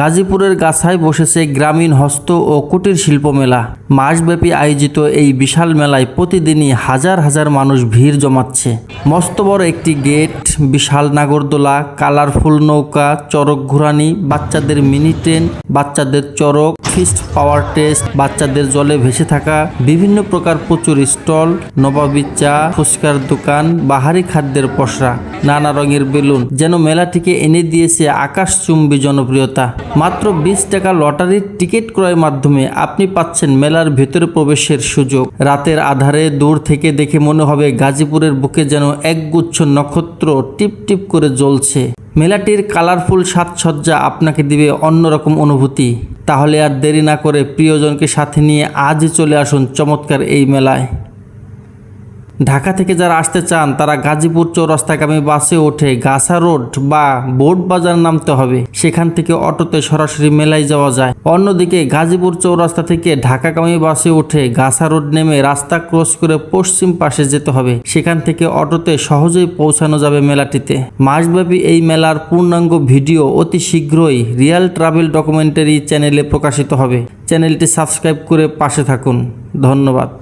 গাজীপুরের গাছায় বসেছে গ্রামীণ হস্ত ও কুটির শিল্প মেলা। মাসব্যাপী আয়োজিত এই বিশাল মেলায় প্রতিদিনই হাজার হাজার মানুষ ভিড় জমাচ্ছে। মস্ত বড় একটি গেট, বিশাল নাগরদোলা, কালারফুল নৌকা, চরক ঘুরানি, বাচ্চাদের মিনি ট্রেন, বাচ্চাদের চরক, ফিস্ট পাওয়ার টেস্ট, বাচ্চাদের জলে ভেসে থাকা, বিভিন্ন প্রকার প্রচুর স্টল, নবাবী চা, ফুচকার দোকান, বাহারি খাদ্যের পসরা, নানা রঙের বেলুন, যেন মেলাটিকে এনে দিয়েছে আকাশচুম্বী জনপ্রিয়তা। মাত্র বিশ টাকা লটারির টিকিট ক্রয়ের মাধ্যমে আপনি পাচ্ছেন মেলার ভেতরে প্রবেশের সুযোগ। রাতের আধারে দূর থেকে দেখে মনে হবে গাজীপুরের বুকে যেন একগুচ্ছ নক্ষত্র টিপ টিপ করে জ্বলছে। মেলাটির কালারফুল সাজসজ্জা আপনাকে দিবে অন্যরকম অনুভূতি। তাহলে আর দেরি না করে প্রিয়জনকে সাথে নিয়ে আজই চলে আসুন চমৎকার এই মেলায়। ঢাকা থেকে যারা আসতে চান, তারা গাজীপুর চৌরাস্তাগামী বাসে ওঠে গাছা রোড বা বোর্ড বাজার নামতে হবে। সেখান থেকে অটোতে সরাসরি মেলায় যাওয়া যায়। অন্যদিকে গাজীপুর চৌরাস্তা থেকে ঢাকাগামী বাসে উঠে গাছা রোড নেমে রাস্তা ক্রস করে পশ্চিম পাশে যেতে হবে। সেখান থেকে অটোতে সহজেই পৌঁছানো যাবে মেলাটিতে। মাসব্যাপী এই মেলার পূর্ণাঙ্গ ভিডিও অতি শীঘ্রই রিয়াল ট্রাভেল ডকুমেন্টারি চ্যানেলে প্রকাশিত হবে। চ্যানেলটি সাবস্ক্রাইব করে পাশে থাকুন। ধন্যবাদ।